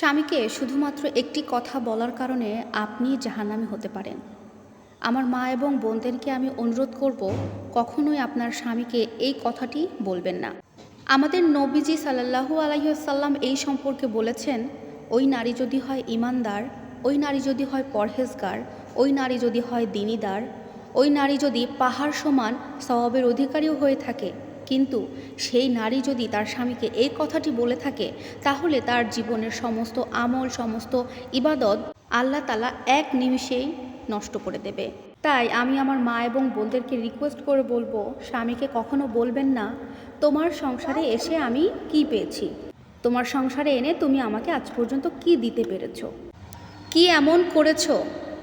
স্বামীকে শুধুমাত্র একটি কথা বলার কারণে আপনি জাহান্নামে হতে পারেন। আমার মা এবং বোনদেরকে আমি অনুরোধ করব কখনোই আপনার স্বামীকে এই কথাটি বলবেন না। আমাদের নবীজি সাল্লাহু আলাইসাল্লাম এই সম্পর্কে বলেছেন, ওই নারী যদি হয় ইমানদার ওই নারী যদি হয় পরহেজগার, ওই নারী যদি হয় দিনীদার, ওই নারী যদি পাহাড় সমান স্বভাবের অধিকারীও হয়ে থাকে কিন্তু সেই নারী যদি তার স্বামীকে এই কথাটি বলে থাকে, তাহলে তার জীবনের সমস্ত আমল, সমস্ত ইবাদত আল্লাহ তালা এক নিমিষেই নষ্ট করে দেবে। তাই আমি আমার মা এবং বোনদেরকে রিকোয়েস্ট করে বলব, স্বামীকে কখনো বলবেন না, তোমার সংসারে এসে আমি কি পেয়েছি? তোমার সংসারে এনে তুমি আমাকে আজ পর্যন্ত কি দিতে পেরেছ? কি এমন করেছ?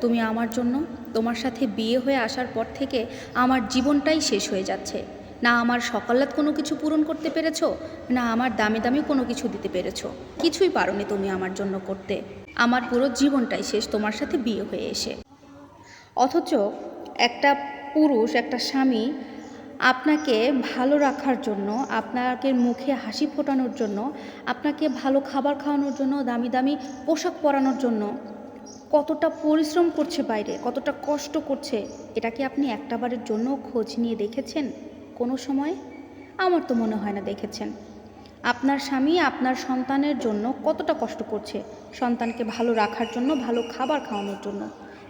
তুমি আমার জন্য তোমার সাথে বিয়ে হয়ে আসার পর থেকে আমার জীবনটাই শেষ হয়ে যাচ্ছে। না আমার সকালাত কোনো কিছু পূরণ করতে পেরেছ? না আমার দামি দামি কোনো কিছু দিতে পেরেছ? কিছুই পারোনি তুমি আমার জন্য করতে। আমার পুরো জীবনটাই শেষ তোমার সাথে বিয়ে হয়ে এসে। অথচ একটা পুরুষ, একটা স্বামী আপনাকে ভালো রাখার জন্য, আপনাকে মুখে হাসি ফোটানোর জন্য, আপনাকে ভালো খাবার খাওয়ানোর জন্য, দামি দামি পোশাক পরানোর জন্য কতটা পরিশ্রম করছে বাইরে, কতটা কষ্ট করছে, এটা কি আপনি একটাবারের জন্য খোঁজ নিয়ে দেখেছেন? কোনো সময়? আমার তো মনে হয় না, দেখেছেন। আপনার স্বামী আপনার সন্তানের জন্য কতটা কষ্ট করছে। সন্তানকে ভালো রাখার জন্য, ভালো খাবার খাওয়ানোর জন্য।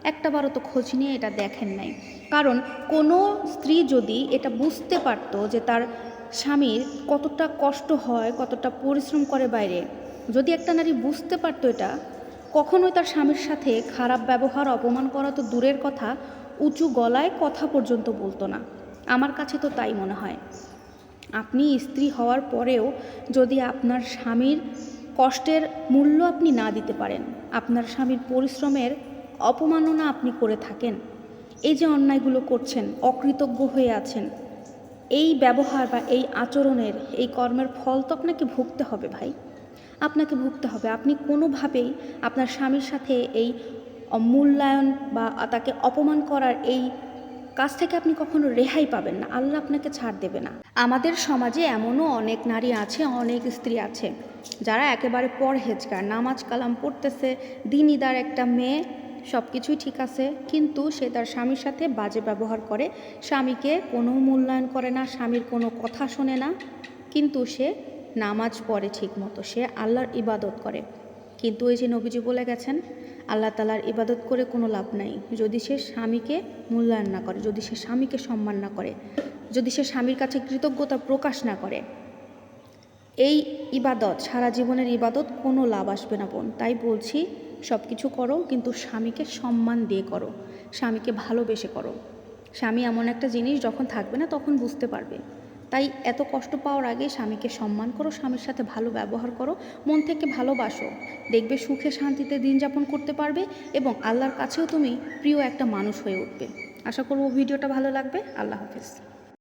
একটাবারও তো খোঁজ নিয়ে এটা দেখেন নাই। কারণ কোনো স্ত্রী যদি এটা বুঝতে পারতো যে তার স্বামীর কতটা কষ্ট হয়, কতটা পরিশ্রম করে বাইরে, যদি একটা নারী বুঝতে পারতো এটা, কখনোই তার স্বামীর সাথে খারাপ ব্যবহার, অপমান করা তো দূরের কথা, উঁচু গলায় কথা পর্যন্ত বলতো না। আমার কাছে তো তাই মনে হয়। আপনি স্ত্রী হওয়ার পরেও যদি আপনার স্বামীর কষ্টের মূল্য আপনি না দিতে পারেন, আপনার স্বামীর পরিশ্রমের অপমাননা আপনি করে থাকেন, এই যে অন্যায়গুলো করছেন, অকৃতজ্ঞ হয়ে আছেন, এই ব্যবহার বা এই আচরণের, এই কর্মের ফল তো আপনাকে ভুগতে হবে ভাই। আপনাকে ভুগতে হবে। আপনি কোনোভাবেই আপনার স্বামীর সাথে এই মূল্যায়ন বা তাকে অপমান করার এই কাজ থেকে আপনি কখনো রেহাই পাবেন না। আল্লাহ আপনাকে ছাড় দেবে না। আমাদের সমাজে এমনও অনেক নারী আছে, অনেক স্ত্রী আছে, যারা একেবারে পরহেজগার। নামাজ কালাম পড়তেছে, দিনইদার একটা মেয়ে সব কিছুই ঠিক আছে, কিন্তু সে তার স্বামীর সাথে বাজে ব্যবহার করে। স্বামীকে কোনো মূল্যায়ন করে না, স্বামীর কোনো কথা শোনে না, কিন্তু সে নামাজ পড়ে ঠিক মতো সে আল্লাহর ইবাদত করে। কিন্তু ওই যে নবীজি বলে গেছেন, আল্লাহ তালার ইবাদত করে কোনো লাভ নাই। যদি সে স্বামীকে মূল্যায়ন না করে, যদি সে স্বামীকে সম্মান না করে, যদি সে স্বামীর কাছে কৃতজ্ঞতা প্রকাশ না করে, এই ইবাদত, সারা জীবনের ইবাদত কোনো লাভ আসবে না বোন। তাই বলছি সব কিছু করো, কিন্তু স্বামীকে সম্মান দিয়ে করো, স্বামীকে ভালোবেসে করো। স্বামী এমন একটা জিনিস যখন থাকবে না, তখন বুঝতে পারবে। তাই এত কষ্ট পাওয়ার আগে স্বামীকে সম্মান করো, স্বামীর সাথে ভালো ব্যবহার করো, মন থেকে ভালোবাসো। দেখবে সুখে শান্তিতে দিন যাপন করতে পারবে এবং আল্লাহর কাছেও তুমি প্রিয় একটা মানুষ হয়ে উঠবে। আশা করব ভিডিওটা ভালো লাগবে। আল্লাহ হাফেজ।